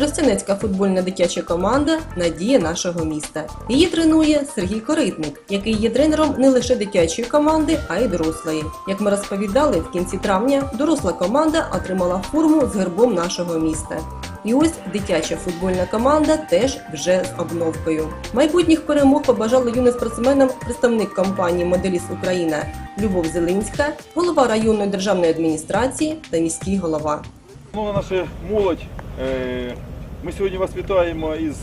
Тростянецька футбольна дитяча команда Надія нашого міста. Її тренує Сергій Коритник, який є тренером не лише дитячої команди, а й дорослої. Як ми розповідали, в кінці травня доросла команда отримала форму з гербом нашого міста. І ось дитяча футбольна команда теж вже з обновкою. Майбутніх перемог побажали юним спортсменам представник компанії Моделіс Україна Любов Зелинська, голова районної державної адміністрації та міський голова. Шановна наша молодь, е, ми сьогодні вас вітаємо із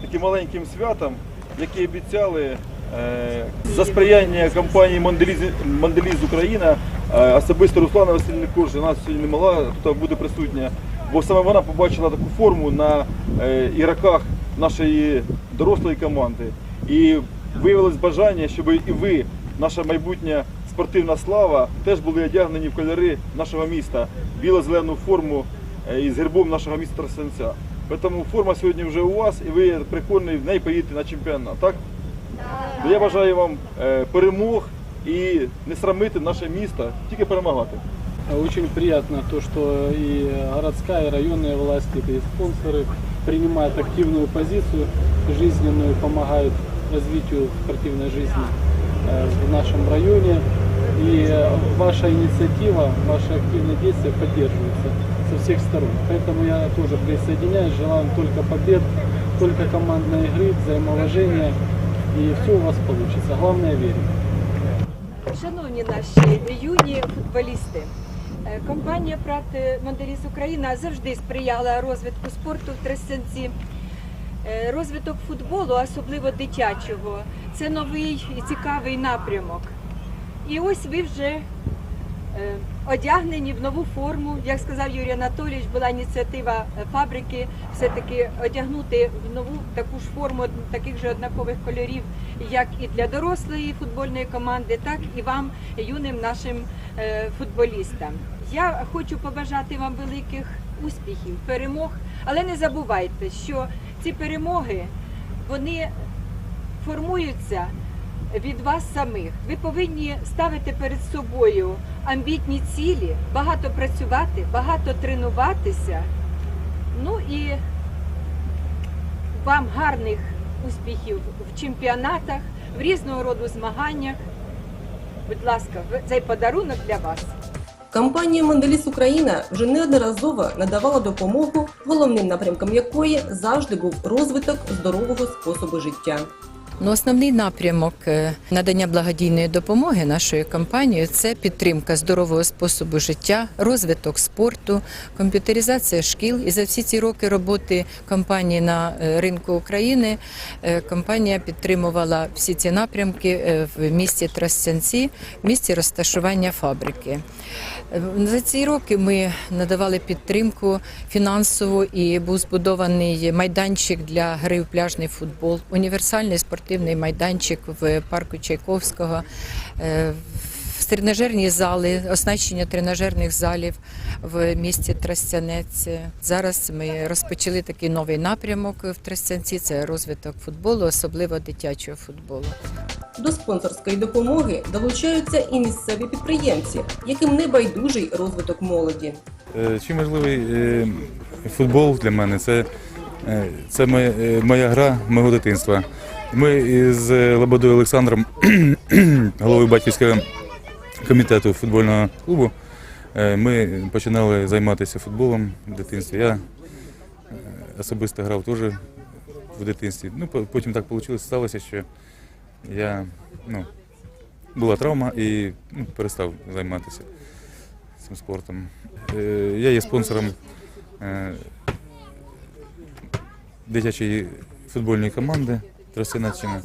таким маленьким святом, яке обіцяли е, за сприяння компанії Монделіз Україна, е, особисто Руслана Васильівна Корж, вона сьогодні не могла тут бути присутня, бо саме вона побачила таку форму на е, ігроках нашої дорослої команди. І виявилось бажання, щоб і ви, наша майбутня спортивна слава, теж були одягнені в кольори нашого міста, біло-зелену форму із гербом нашого міста Тростянця. Тому форма сьогодні вже у вас, і ви прикольний в неї поїдете на чемпіонат, так? То Я бажаю вам е, перемог і не срамити наше місто, тільки перемагати. Очень приятно то, что и городская, и районные власти, и спонсоры принимают активную позицию жизненную, помогают развитию спортивной жизни э, в нашем районе. И э, ваша инициатива, ваши активные действия поддерживаются со всех сторон. Поэтому я тоже присоединяюсь, желаю вам только побед, только командной игры, взаимоуважения. И все у вас получится. Главное верить. Шановні наші юні футболісти, е, компанія Прат Монделіс Україна завжди сприяла розвитку спорту в Тростянці. Е, Розвиток футболу, особливо дитячого, це новий і цікавий напрямок. І ось ви вже одягнені в нову форму. Як сказав Юрій Анатолійович, була ініціатива е, фабрики все-таки одягнути в нову таку ж форму таких же однакових кольорів, як і для дорослої футбольної команди, так і вам, юним нашим е, футболістам. Я хочу побажати вам великих успіхів, перемог, але не забувайте, що ці перемоги вони формуються від вас самих. Ви повинні ставити перед собою амбітні цілі, багато працювати, багато тренуватися. Ну і вам гарних успіхів в чемпіонатах, в різного роду змаганнях. Будь ласка, цей подарунок для вас. Компанія Монделіс Україна вже неодноразово надавала допомогу, головним напрямком якої завжди був розвиток здорового способу життя. Ну, основний напрямок е, надання благодійної допомоги нашою компанією це підтримка здорового способу життя, розвиток спорту, комп'ютеризація шкіл. І за всі ці роки роботи компанії на е, ринку України е, компанія підтримувала всі ці напрямки в місті Тростянці, в місті розташування фабрики. За ці роки ми надавали підтримку фінансову і був збудований майданчик для гри в пляжний футбол, універсальний спортивний майданчик в парку Чайковського. е, Тренажерні зали, оснащення тренажерних залів в місті Тростянець. Зараз ми розпочали такий новий напрямок в Тростянці. Це розвиток футболу, особливо дитячого футболу. До спонсорської допомоги долучаються і місцеві підприємці, яким не байдужий розвиток молоді. Е, Чим важливий е, футбол для мене це, це моя, моя гра мого дитинства. Ми е, Лободою Олександром, головою батьківського комітету футбольного клубу, е, ми починали займатися футболом в дитинстві. Я е, особисто грав теж в дитинстві. Ну, потім так вийшло, сталося, що я, ну, була травма і ну, перестав займатися цим спортом. Е, Я є спонсором дитячої футбольної команди Тростянеччина.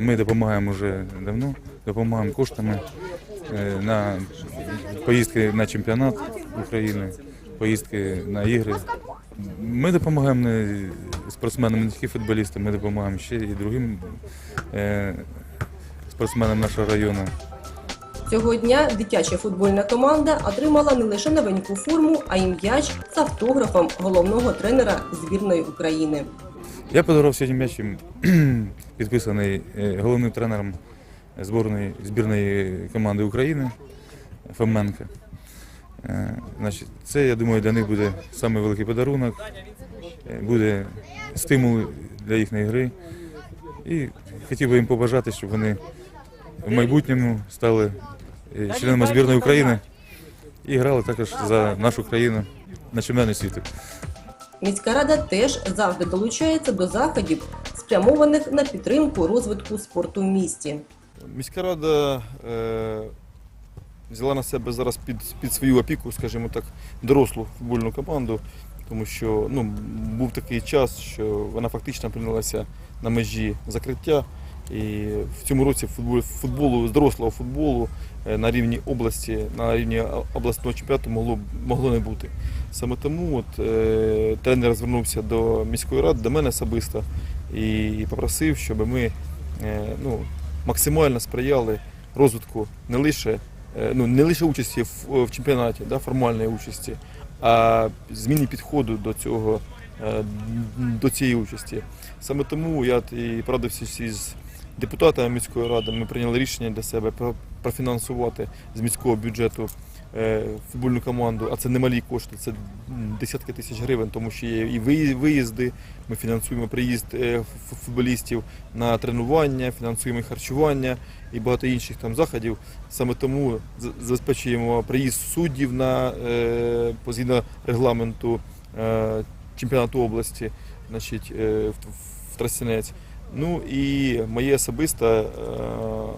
Ми допомагаємо вже давно, допомагаємо коштами е, на поїздки на чемпіонат України, поїздки на ігри. Ми допомагаємо не спортсменам, не тільки футболістам, ми допомагаємо ще і другим е, спортсменам нашого району. Цього дня дитяча футбольна команда отримала не лише новеньку форму, а й м'яч з автографом головного тренера збірної України. Я подарував сьогодні м'яч, підписаний е, головним тренером зборної збірної команди України Фоменка. Е, Значить, це, я думаю, для них буде самий великий подарунок. е, буде стимул для їхньої гри. І хотів би їм побажати, щоб вони в майбутньому стали членами збірної України і грали також за нашу країну на чемпіонаті світу. Міська рада теж завжди долучається до заходів, спрямованих на підтримку розвитку спорту в місті. Міська рада е, взяла на себе зараз під, під свою опіку, скажімо так, дорослу футбольну команду, тому що ну, був такий час, що вона фактично опинилася на межі закриття. І в цьому році футбол, футболу, з дорослого футболу е, на рівні області, на рівні обласного чемпіонату могло, могло не бути. Саме тому от, е, тренер звернувся до міської ради, до мене особисто, і попросив, щоб ми е, ну, максимально сприяли розвитку не лише, е, ну, не лише участі в, в чемпіонаті, да, формальної участі, а зміні підходу до цього, е, до цієї участі. Саме тому я і порадився із депутатами міської ради. Ми прийняли рішення для себе про- профінансувати з міського бюджету е, футбольну команду, а це немалі кошти, це десятки тисяч гривень, тому що є і виїзди. Ми фінансуємо приїзд е, футболістів на тренування, фінансуємо харчування і багато інших там заходів. Саме тому забезпечуємо приїзд суддів на е, згідно регламенту чемпіонату області, значить, в, в Тростянець. Ну і моя особиста, е,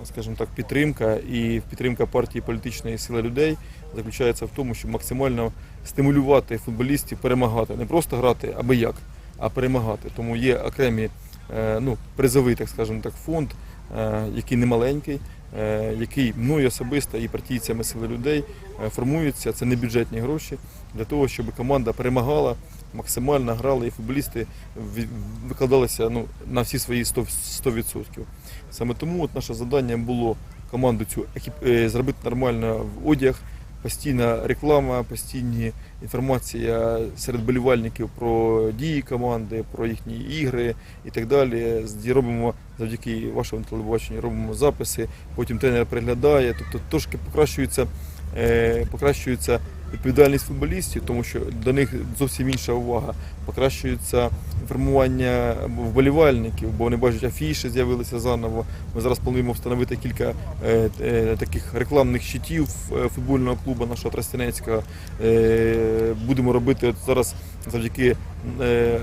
скажімо так, підтримка і підтримка партії політичної сили людей заключається в тому, щоб максимально стимулювати футболістів перемагати, не просто грати аби як, а перемагати. Тому є окремі е, ну, призовий, так скажемо так, фонд, е, який не маленький, який мною особисто і партійцями сили людей формується. Це не бюджетні гроші для того, щоб команда перемагала, максимально грала і футболісти викладалися ну, на всі свої 100%. 100%. Саме тому от наше завдання було команду цю екіп- е, зробити нормально в одяг, постійна реклама, постійні інформація серед болівальників про дії команди, про їхні ігри і так далі. Робимо завдяки вашому телебаченню, робимо записи, потім тренер переглядає, тобто трошки покращується, е, покращується відповідальність футболістів, тому що до них зовсім інша увага. Покращується інформування вболівальників, бо вони бачать афіші, з'явилися заново. Ми зараз плануємо встановити кілька е, е, таких рекламних щитів е, футбольного клубу нашого Тростянецького. Е, будемо робити от зараз завдяки е,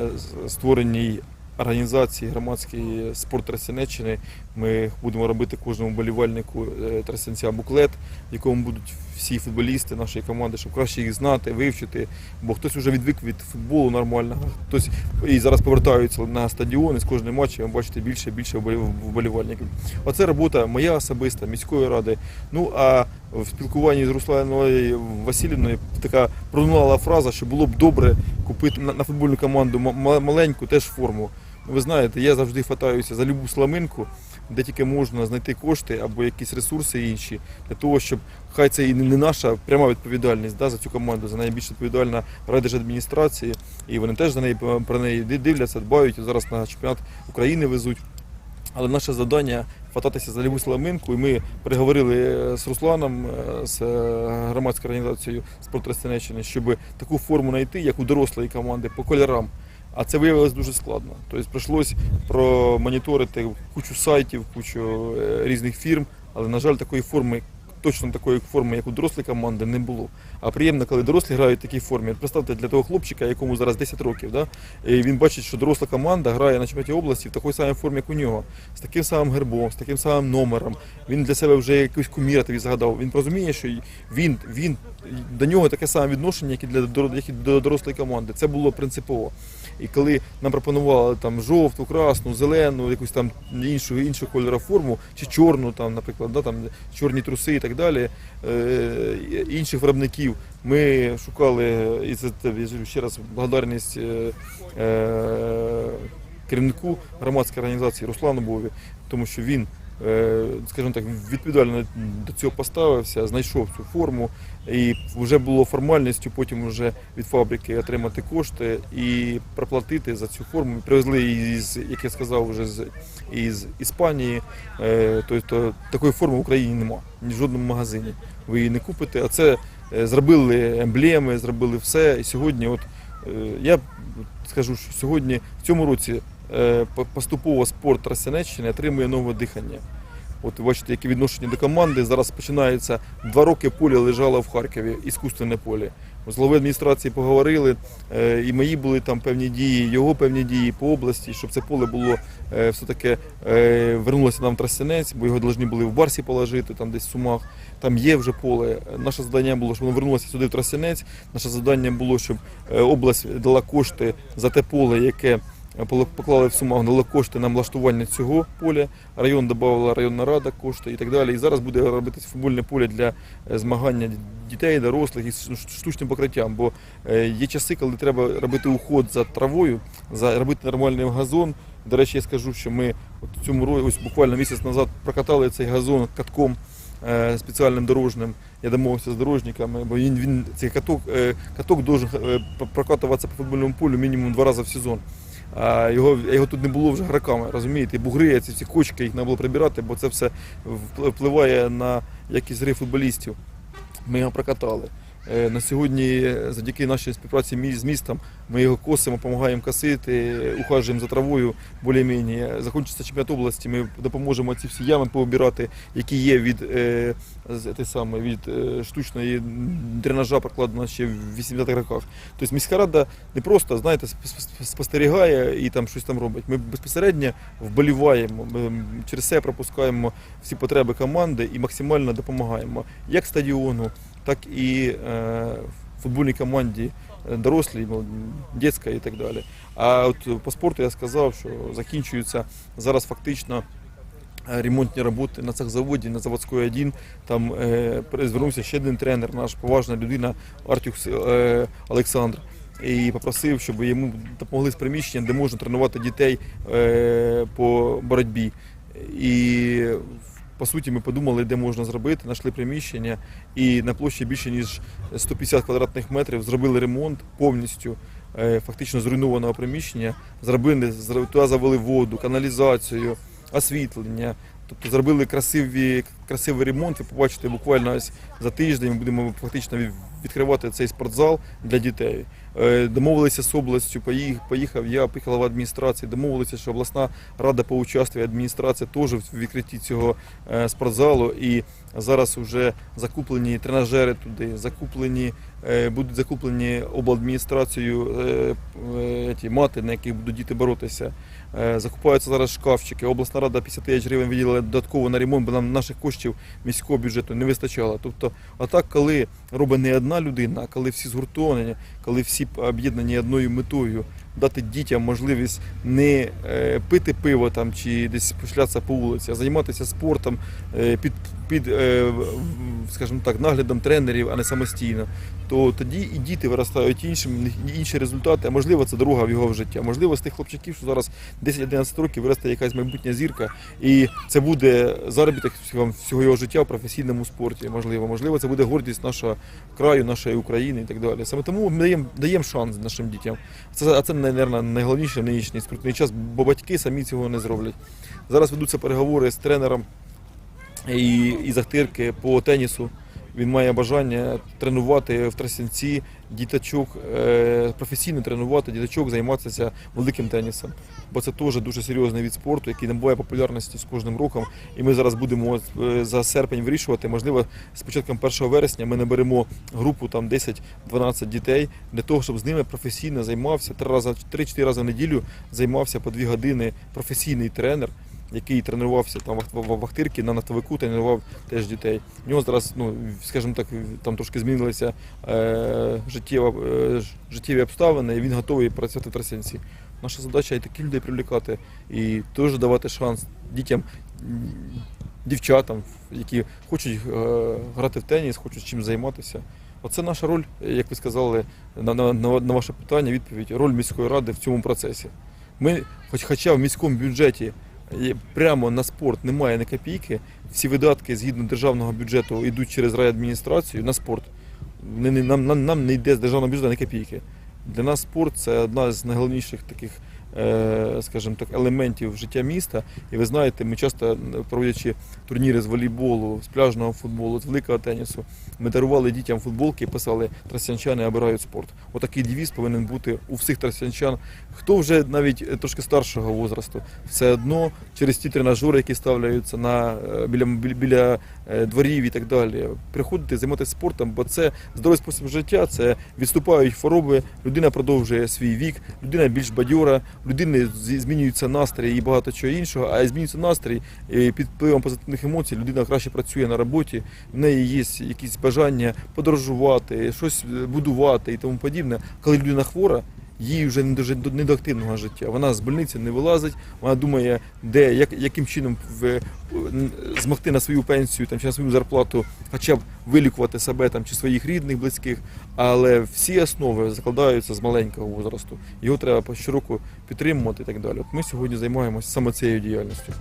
створеній організації громадський спорт Тростянеччини. Ми будемо робити кожному болівальнику е, Тростянця буклет, в якому будуть всі футболісти нашої команди, щоб краще їх знати, вивчити. Бо хтось вже відвик від футболу нормального, хтось і зараз повертаються на стадіон і з кожним матчем ви бачите більше і більше вболівальників. Оце робота моя особиста, міської ради. Ну а в спілкуванні з Русланою Васильівною така пролунала фраза, що було б добре купити на, футбольну команду маленьку теж форму. Ви знаєте, я завжди хватаюся за любу сламинку, де тільки можна знайти кошти або якісь ресурси інші для того, щоб хай це і не наша пряма відповідальність да, за цю команду, за неї більш відповідальна райдержадміністрації, і вони теж за неї про неї дивляться, дбають. Зараз на чемпіонат України везуть. Але наше завдання хвататися за любу сламинку, і ми переговорили е, з Русланом, е, з е, громадською організацією «Спорт Тростянеччини», щоб таку форму знайти, як у дорослої команди, по кольорам. А це виявилось дуже складно. Тобто прийшлось промоніторити кучу сайтів, кучу е, різних фірм, але, на жаль, такої форми, точно такої форми, як у дорослої команди, не було. А приємно, коли дорослі грають в такій формі. Представте для того хлопчика, якому зараз 10 років, да? і він бачить, що доросла команда грає на чемпіонаті області в такій самій формі, як у нього, з таким самим гербом, з таким самим номером. Він для себе вже якусь куміра тобі згадав. Він розуміє, що він, він до нього таке саме відношення, як і для як і до дорослої команди. Це було принципово. І коли нам пропонували там жовту, красну, зелену, якусь там іншу, іншу кольору форму, чи чорну, там, наприклад, да, там, чорні труси і так далі, е, інших виробників, ми шукали, і це ще раз благодарність е, е, керівнику громадської організації Руслану Бові, тому що він, скажімо так, відповідально до цього поставився, знайшов цю форму, і вже було формальністю потім вже від фабрики отримати кошти і проплатити за цю форму. Привезли її як я сказав, вже з із Іспанії. Е, тобто такої форми в Україні нема, ні в жодному магазині. Ви її не купите. А це е, зробили емблеми, зробили все. І сьогодні, от Е, Я скажу, що сьогодні в цьому році е, поступово спорт Тростянеччини отримує нове дихання. От бачите, яке відношення до команди. Зараз починається два роки поле лежало в Харкові, іскусственне поле. З голови адміністрації поговорили, е, і мої були там певні дії, його певні дії по області, щоб це поле було е, все-таки е, вернулося нам в Тростянець, бо його повинні були в Барсі положити, там десь в Сумах. Там є вже поле. Наше завдання було, щоб воно вернулося сюди в Тростянець. Наше завдання було, щоб е, область дала кошти за те поле, яке е, поклали в Сумах, дала кошти на влаштування цього поля. Район додавала районна рада кошти і так далі. І зараз буде робитися футбольне поле для е, змагання дітей, дорослих із штучним покриттям. Бо е, є часи, коли треба робити уход за травою, за робити нормальний газон. До речі, я скажу, що ми от цьому році, ось буквально місяць назад прокатали цей газон катком е, спеціальним дорожним. Я домовився з дорожниками, бо він, він цей каток, каток должен прокатуватися по футбольному полю мінімум два рази в сезон. Його, його тут не було вже граками, розумієте? Бугри, ці всі кочки, їх треба було прибирати, бо це все впли- впливає на якість гри футболістів. Ми його прокатали. Е, На сьогодні, завдяки нашій співпраці з містом, ми його косимо, допомагаємо косити, ухажуємо за травою більш-менш. Закінчиться чемпіонат області, ми допоможемо ці всі ями пообирати, які є від, е, те саме, від е, штучної дренажа, прокладена ще в 80-х роках. Тобто міська рада не просто, знаєте, сп- сп- спостерігає і там щось там робить. Ми безпосередньо вболіваємо, через це пропускаємо всі потреби команди і максимально допомагаємо як стадіону, так і е, футбольній команді е, дорослій, ну, і так далі. А от по спорту я сказав, що закінчуються зараз фактично. е, Ремонтні роботи на цехзаводі, на заводської 1. Там е, звернувся ще один тренер, наш поважна людина Артюх е, Олександр. І попросив, щоб йому допомогли з приміщенням, де можна тренувати дітей е, по боротьбі. І по суті ми подумали, де можна зробити, знайшли приміщення і на площі більше ніж 150 квадратних метрів зробили ремонт повністю. е, Фактично зруйнованого приміщення, зробили, зро- туди завели воду, каналізацію, освітлення. Тобто зробили красиві, красивий ремонт. Ви побачите буквально ось за тиждень ми будемо фактично відкривати цей спортзал для дітей. Е, Домовилися з областю, поїх- поїхав я, поїхала в адміністрацію, домовилися, що обласна рада поучаствує, адміністрація теж в відкритті цього е, спортзалу. І зараз вже закуплені тренажери туди, закуплені, е, будуть закуплені обладміністрацією ті мати, на яких будуть діти боротися. Е, Закупаються зараз шкафчики. Обласна рада 50 тисяч гривень виділила додатково на ремонт, бо нам наших коштів міського бюджету не вистачало. Тобто, а так, коли робить не одна людина, а коли всі згуртовані, коли всі об'єднані одною метою, дати дітям можливість не е, пити пиво там чи десь пошлятися по вулиці, а займатися спортом е, під, під е, скажімо так, наглядом тренерів, а не самостійно, то тоді і діти виростають іншим, інші результати, а можливо це дорога в його життя. Можливо, з тих хлопчаків, що зараз 10-11 років виросте якась майбутня зірка, і це буде заробіток всього, його життя в професійному спорті. Можливо, можливо, це буде гордість нашого краю, нашої України і так далі. Саме тому ми даємо даємо шанс нашим дітям. Це, а це, мабуть, найголовніше в нинішній скрутний час, бо батьки самі цього не зроблять. Зараз ведуться переговори з тренером і, і захтирки по тенісу. Він має бажання тренувати в Тростянці діточок, е, професійно тренувати діточок, займатися великим тенісом. Бо це теж дуже серйозний від спорту, який набуває популярності з кожним роком. І ми зараз будемо е, за серпень вирішувати. Можливо, з початком 1 вересня ми наберемо групу там 10-12 дітей для того, щоб з ними професійно займався три рази, 3-4 рази в неділю займався по 2 години професійний тренер який тренувався там в в- в Вахтирці на нафтовику, тренував теж дітей. У нього зараз, ну скажімо так, там трошки змінилися е, життєва, е, життєві обставини, і він готовий працювати в Трасянці. Наша задача і таких людей привлікати, і теж давати шанс дітям, дівчатам, які хочуть е, грати в теніс, хочуть чим займатися. Оце наша роль, як ви сказали, на, на, на ваше питання, відповідь, роль міської ради в цьому процесі. Ми, хоч, хоча в міському бюджеті прямо на спорт немає ні копійки, всі видатки згідно державного бюджету йдуть через райадміністрацію на спорт. Нам, нам, нам не йде з державного бюджету ні копійки. Для нас спорт це одна з найголовніших таких скажімо так, елементів життя міста. І ви знаєте, ми часто проводячи турніри з волейболу, з пляжного футболу, з великого тенісу, ми дарували дітям футболки і писали Тростянчани обирають спорт. Отакий девіз повинен бути у всіх тростянчан. Хто вже навіть е, трошки старшого возрасту, все одно через ті тренажери, які ставляються на е, біля біля, е, дворів і так далі, приходити займатися спортом, бо це здоровий спосіб життя, це відступають хвороби, людина продовжує свій вік, людина більш бадьора, людини змінюється настрій і багато чого іншого. А змінюється настрій і під впливом позитивних емоцій. Людина краще працює на роботі, в неї є якісь бажання подорожувати, щось е, будувати і тому подібне. Коли людина хвора. Їй вже не дуже не до активного життя. Вона з больниці не вилазить. Вона думає, де як, яким чином в, змогти на свою пенсію там чи на свою зарплату, хоча б вилікувати себе там чи своїх рідних, близьких. Але всі основи закладаються з маленького возрасту. Його треба щороку підтримувати і так далі. От ми сьогодні займаємося саме цією діяльністю.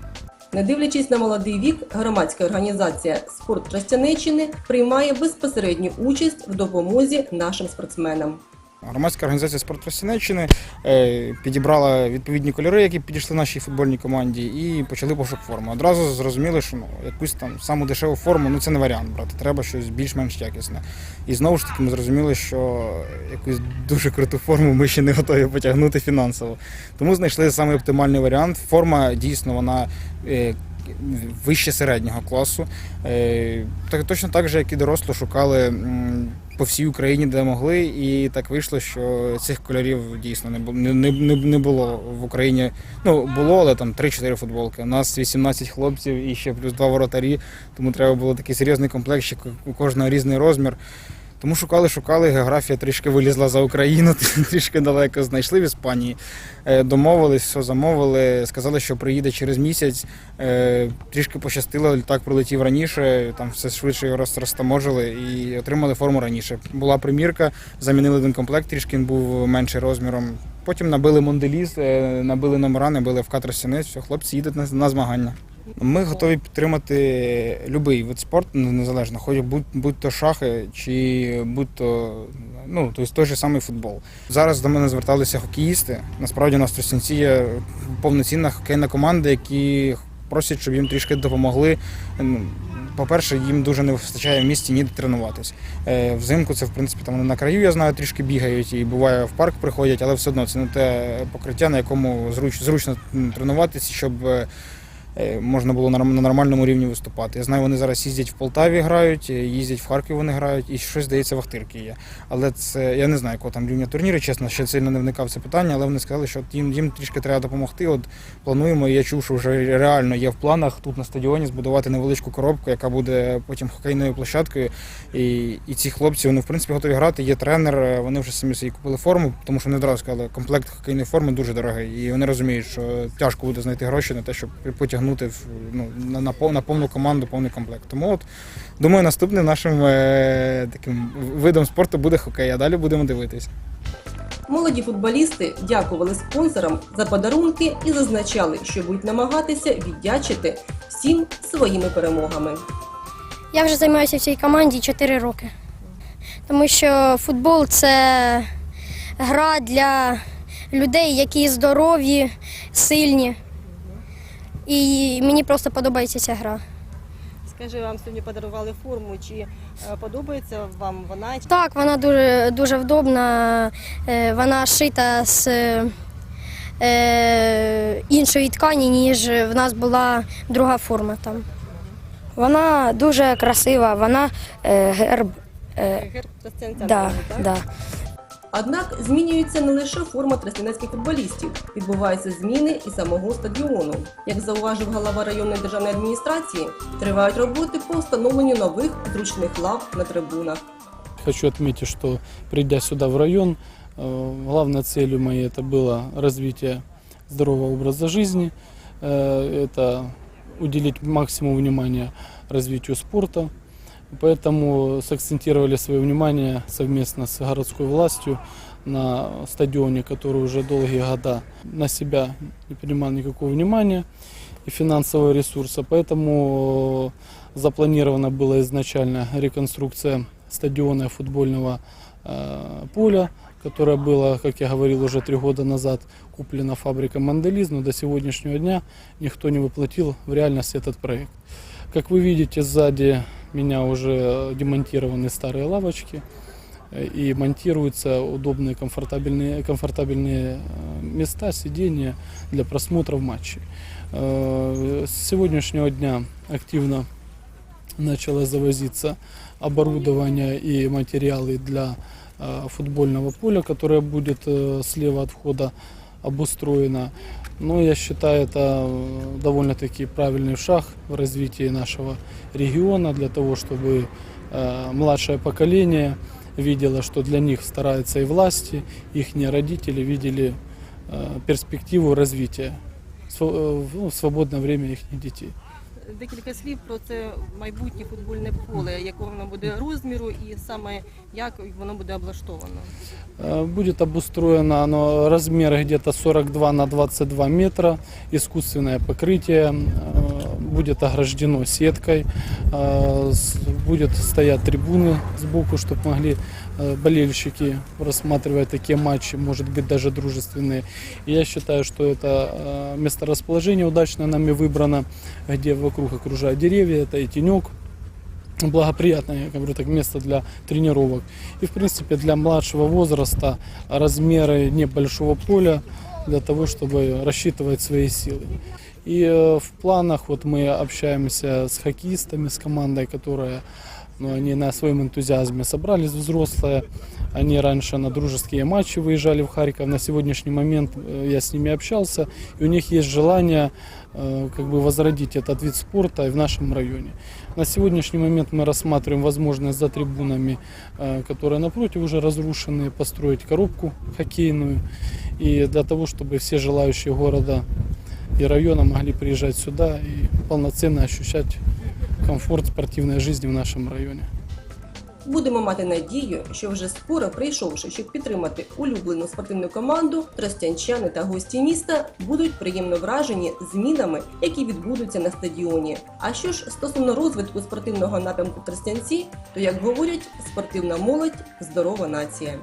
Не дивлячись на молодий вік, громадська організація Спорт Тростянеччини приймає безпосередню участь в допомозі нашим спортсменам. Громадська організація «Спорт Тростянеччини» е, підібрала відповідні кольори, які підійшли нашій футбольній команді, і почали пошук форми. Одразу зрозуміли, що ну, якусь там саму дешеву форму ну це не варіант брати. Треба щось більш-менш якісне. І знову ж таки ми зрозуміли, що якусь дуже круту форму ми ще не готові потягнути фінансово. Тому знайшли самий оптимальний варіант. Форма дійсно вона. е, Вище середнього класу. Е, Так, точно так же, як і дорослі, шукали по всій Україні, де могли, і так вийшло, що цих кольорів дійсно не не, не, не- було в Україні. Ну було, але там 3-4 футболки. У нас 18 хлопців і ще плюс два воротарі, тому треба було такий серйозний комплект, ще у кожного різний розмір. Тому шукали, шукали. Географія трішки вилізла за Україну, трішки далеко знайшли в Іспанії. Е, Домовились, все замовили. Сказали, що приїде через місяць. Е, Трішки пощастило, літак прилетів раніше, там все швидше його розтаможили і отримали форму раніше. Була примірка, замінили один комплект, трішки він був менший розміром. Потім набили монделіз, набили номера, набили в Тростянець, все, хлопці їдуть на змагання. Ми готові підтримати будь-який вид спорту, ну, незалежно, хоч будь, будь то шахи чи будь то ну, тобто той же самий футбол. Зараз до мене зверталися хокеїсти. Насправді у нас Тростянці є повноцінна хокейна команда, які просять, щоб їм трішки допомогли. Ну, По-перше, їм дуже не вистачає в місті ніде тренуватись. Е, Взимку це, в принципі, там на краю, я знаю, трішки бігають і буває в парк приходять, але все одно це не те покриття, на якому зруч, зручно тренуватися, щоб е, можна було на нормальному рівні виступати. Я знаю, вони зараз їздять в Полтаві, грають, е, їздять в Харкові, вони грають, і щось здається в Ахтирки є. Але це я не знаю, якого там рівня турніри, чесно, ще сильно не вникав це питання, але вони сказали, що їм, їм трішки треба допомогти. От плануємо, і я чув, що вже реально є в планах тут на стадіоні збудувати невеличку коробку, яка буде потім хокейною площадкою. І, і ці хлопці вони в принципі готові грати. Є тренер, е, вони вже самі собі купили форму, тому що не одразу сказали, комплект хокейної форми дуже дорогий. І вони розуміють, що тяжко буде знайти гроші на те, щоб потягнути в, ну, на, на, пов- на повну команду, повний комплект. Тому от думаю, наступним нашим е, таким видом спорту буде хокей, а далі будемо дивитись. Молоді футболісти дякували спонсорам за подарунки і зазначали, що будуть намагатися віддячити всім своїми перемогами. Я вже займаюся в цій команді 4 роки. Тому що футбол це гра для людей, які здорові, сильні. І мені просто подобається ця гра. Скажи, вам сьогодні подарували форму, чи е, подобається вам вона? Так, вона дуже, дуже вдобна, е, вона шита з е, іншої ткані, ніж в нас була друга форма там. Вона дуже красива, вона герб. Герб да, так? да. Однак змінюється не лише форма тростянецьких футболістів, відбуваються зміни і самого стадіону. Як зауважив голова районної державної адміністрації, тривають роботи по встановленню нових зручних лав на трибунах. Хочу отметить, что придя сюда в район, э, главной целью моей это было развитие здорового образа жизни, э, это уделить максимум внимания развитию спорта. Поэтому сакцентировали свое внимание совместно с городской властью на стадионе, который уже долгие года на себя не принимал никакого внимания и финансового ресурса. Поэтому запланирована была изначально реконструкция стадиона и футбольного э, поля, которая была, как я говорил, уже три года назад куплена фабрика «Манделиз», но до сегодняшнего дня никто не воплотил в реальность этот проект. Как вы видите, сзади меня уже демонтированы старые лавочки э, и монтируются удобные, комфортабельные, комфортабельные э, места, сидения для просмотров матчей. Э, С сегодняшнего дня активно начало завозиться оборудование и материалы для э, футбольного поля, которое будет э, слева от входа обустроено. Но я считаю, это э, довольно-таки правильный шаг в развитии нашего региона для того, чтобы э, младшее поколение видело, что для них стараются и власти, их родители видели э, перспективу развития св- э, в ну, в свободное время их детей. Декілька слів про це майбутнє футбольне поле, якого воно буде розміру і саме як воно буде облаштовано. Э, Будет обустроено оно размер где-то 42 на 22 метра, искусственное покрытие, э, будет ограждено сеткой, э, с- будет стоять трибуны сбоку, чтобы могли э, болельщики рассматривать такие матчи, может быть даже дружественные. И я считаю, что это э, месторасположение удачно нами выбрано, где вокруг окружают деревья, это и тенек, благоприятное, я говорю так, место для тренировок. И, в принципе, для младшего возраста размеры небольшого поля для того, чтобы рассчитывать свои силы. И э, в планах вот мы общаемся с хоккеистами, с командой, которая ну, они на своем энтузиазме собрались взрослые. Они раньше на дружеские матчи выезжали в Харьков. На сегодняшний момент э, я с ними общался, и у них есть желание э, как бы возродить этот вид спорта и в нашем районе. На сегодняшний момент мы рассматриваем возможность за трибунами, э, которые напротив уже разрушенные, построить коробку хоккейную. И для того, чтобы все желающие города и района могли приезжать сюда и полноценно ощущать комфорт спортивной жизни в нашем районе. Будемо мати надію, що вже скоро, прийшовши, щоб підтримати улюблену спортивну команду, тростянчани та гості міста будуть приємно вражені змінами, які відбудуться на стадіоні. А що ж стосовно розвитку спортивного напрямку Тростянці, то як говорять, спортивна молодь здорова нація.